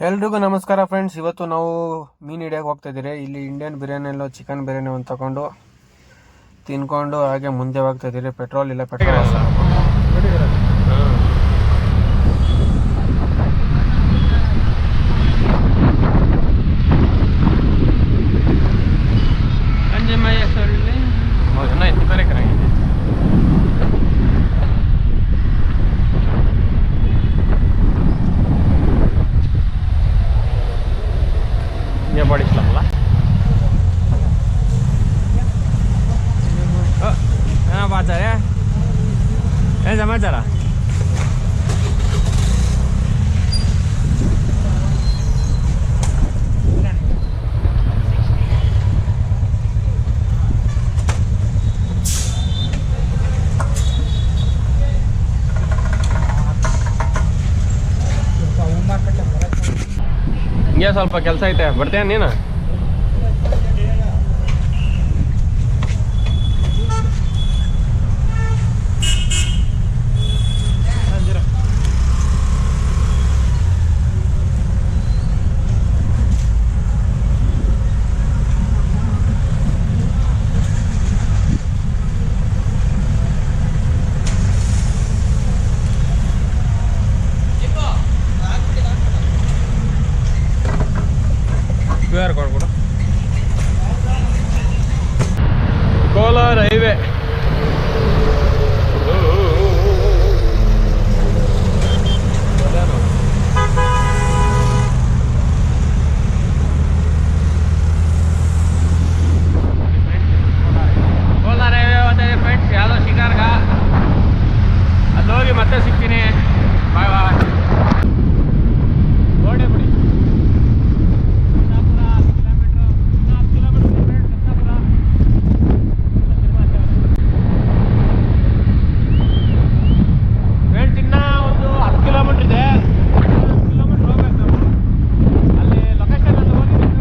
ಎಲ್ರಿಗೂ ನಮಸ್ಕಾರ ಫ್ರೆಂಡ್ಸ್ ಇವತ್ತು ನಾವು ಮೀನು ಹಿಡಿಯೋಕೆ ಹೋಗ್ತಾ ಇದ್ದೀರಿ. ಇಲ್ಲಿ ಇಂಡಿಯನ್ ಬಿರಿಯಾನಿ ಎಲ್ಲ ಚಿಕನ್ ಬಿರಿಯಾನಿ ಒಂದು ತಗೊಂಡು ತಿನ್ಕೊಂಡು ಹಾಗೆ ಮುಂದೆ ಹೋಗ್ತಾ ಇದ್ದೀರಿ. ಪೆಟ್ರೋಲ್ ಇಲ್ಲ ಪೆಟ್ರೋಲ್ ಇನ್ನ ಬಡಿಸ್ಲಲ್ಲ ಆ ಆ ಬಜರೆ ಹಿಂಗೆ ಸ್ವಲ್ಪ ಕೆಲಸ ಐತೆ. ಬರ್ತೇನೆ ನೀನು? ಕ್ಯೂ ಆರ್ ಕೋಡ್ ಕೊಡು. ಕೋಲಾರ ಹೈವೇ. ಯಾವುದೋ ಶಿಕಾರ್ಗ. ಅಲ್ಲಿ ಹೋಗಿ ಮತ್ತೆ ಸಿಗ್ತೀನಿ. ಬಾಯ್ ಬಾಯ್ ಗೋಡೆ ಬಿಡಿ ಫ್ರೆಂಡ್ಸ್ ಇನ್ನ ಒಂದು ಹತ್ತು ಕಿಲೋಮೀಟರ್ ಇದೆ ಕಿಲೋಮೀಟರ್ ಹೋಗ್ಬೇಕು ನಾವು ಅಲ್ಲಿ ಲೊಕೇಶನ್ ಅಂತ ಹೋಗಿದ್ದೀವಿ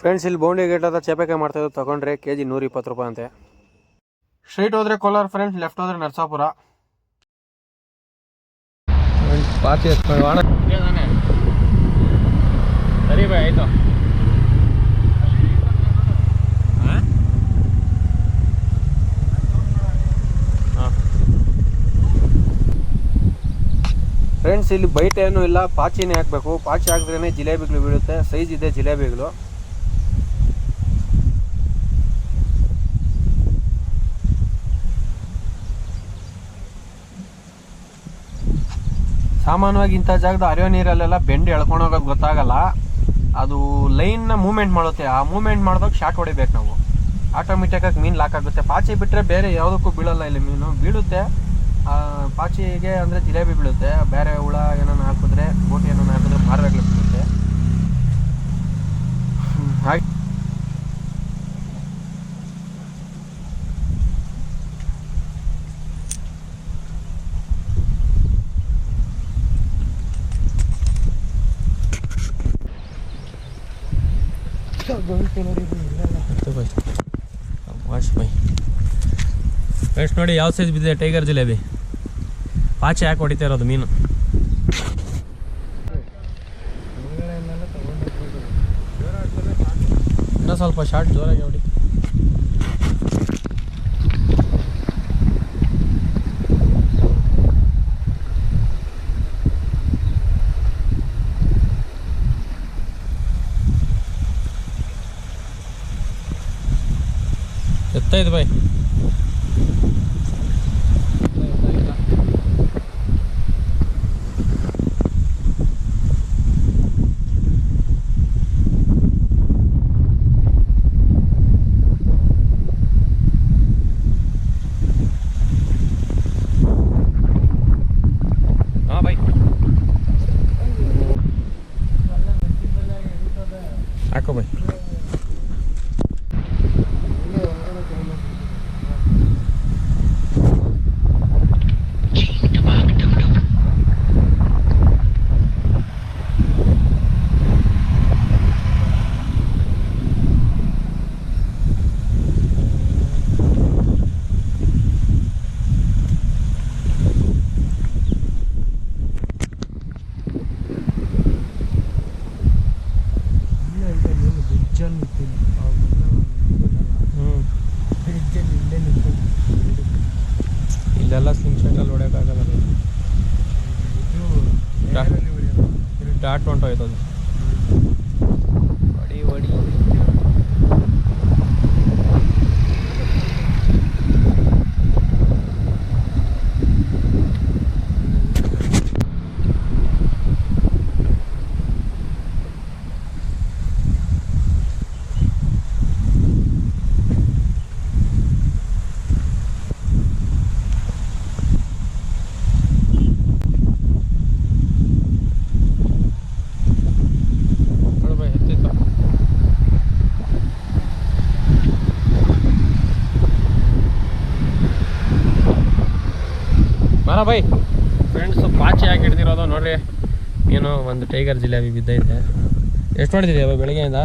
ಫ್ರೆಂಡ್ಸ್ ಇಲ್ಲಿ ಬೌಂಡಿ ಗೇಟ್ ಹತ್ರ ಚೇಪೆಕಾಯಿ ಮಾಡ್ತಾ ಇದ್ದು ತಗೊಂಡ್ರೆ ಕೆ ಜಿ ನೂರ ಇಪ್ಪತ್ತು ರೂಪಾಯಿ ಅಂತೆ. ಸ್ಟ್ರೈಟ್ ಹೋದ್ರೆ ಕೋಲಾರ ಫ್ರೆಂಡ್ಸ್ ಲೆಫ್ಟ್ ಹೋದ್ರೆ ನರಸಾಪುರ. ಪಾತಿ ಸರಿ ಬಾಯ್ ಆಯ್ತು. ಫ್ರೆಂಡ್ಸ್ ಇಲ್ಲಿ ಬೈಟ್ ಏನೂ ಇಲ್ಲ ಪಾಚಿನೇ ಹಾಕಬೇಕು. ಪಾಚಿ ಹಾಕಿದ್ರೇ ಜಿಲೇಬಿಗಳು ಬೀಳುತ್ತೆ. ಸೈಜ್ ಇದೆ ಜಿಲೇಬಿಗಳು. ಸಾಮಾನ್ಯವಾಗಿ ಇಂಥ ಜಾಗದ ಹರಿಯೋ ನೀರಲ್ಲೆಲ್ಲ ಬೆಂಡಿ ಎಳ್ಕೊಂಡು ಹೋಗೋದು ಗೊತ್ತಾಗಲ್ಲ. ಅದು ಲೈನ್ನ ಮೂವ್ಮೆಂಟ್ ಮಾಡುತ್ತೆ. ಆ ಮೂವ್ಮೆಂಟ್ ಮಾಡಿದಾಗ ಶಾಟ್ ಹೊಡಿಬೇಕು ನಾವು. ಆಟೋಮೆಟಿಕ್ಕಾಗಿ ಮೀನು ಲಾಕ್ ಆಗುತ್ತೆ. ಪಾಚಿ ಬಿಟ್ಟರೆ ಬೇರೆ ಯಾವುದಕ್ಕೂ ಬೀಳಲ್ಲ ಇಲ್ಲಿ ಮೀನು. ಬೀಳುತ್ತೆ. ಪಾಚಿಗೆ ಅಂದರೆ ಜಿಲೇಬಿ ಬೀಳುತ್ತೆ. ಬೇರೆ ಹುಳ ಏನಾನ ಹಾಕಿದ್ರೆ ಬೋಟಿ ಏನಾನ ಹಾಕಿದ್ರೆ ಮಾರಬೇಕಲ್ಲ ಬೀಳುತ್ತೆ ಹ್ಮ್, ಹಾಗೆ ವಾಶ್ ಬೈ. ನೋಡಿ ಯಾವ ಸೈಜ್ ಬಿದ್ದಿದೆ? ಟೈಗರ್ ಜಿಲೇಬಿ ಪಾಚಿ ಯಾಕೆ ಹೊಡಿತಾ ಇರೋದು ಮೀನು? ಇನ್ನೂ ಸ್ವಲ್ಪ ಶಾರ್ಟ್ ಜೋರಾಗಿ ಹೊಡಿ. ಎತ್ತೈದು ಬೈ ಬ್ರಿಡ್ಜಲ್ಲಿ ನಿಂತೀನಿ ಅವಾಗ ಹ್ಞೂ ಬ್ರಿಡ್ಜಲ್ಲಿ ಇಲ್ಲೇ ನಿಂತೀನಿ ಇಲ್ಲೆಲ್ಲ ಸ್ಲಿಮ್ ಶಾಟಲ್ಲಿ ಹೊಡೆಯೋಕ್ಕಾಗಲ್ಲ ಇದು ಡಾಟ್ ಹೊಂಟೋಯ್ತದು ಹೊಡಿ ಹೊಡಿ ನೋಡು ಬೈ ಎತ್ತಿತ್ತು ಬರ ಬೈ ಫ್ರೆಂಡ್ಸ್ ಪಾಚಿ ಹಾಕಿ ಹಿಡ್ದಿರೋದು ನೋಡ್ರಿ. ಏನೋ ಒಂದು ಟೈಗರ್ ಜಿಲೇಬಿ ಬಿದ್ದೈತೆ. ಎಷ್ಟು ಹೊಡೆದಿದೆಯಾ ಬೆಳಗ್ಗೆಯಿಂದ?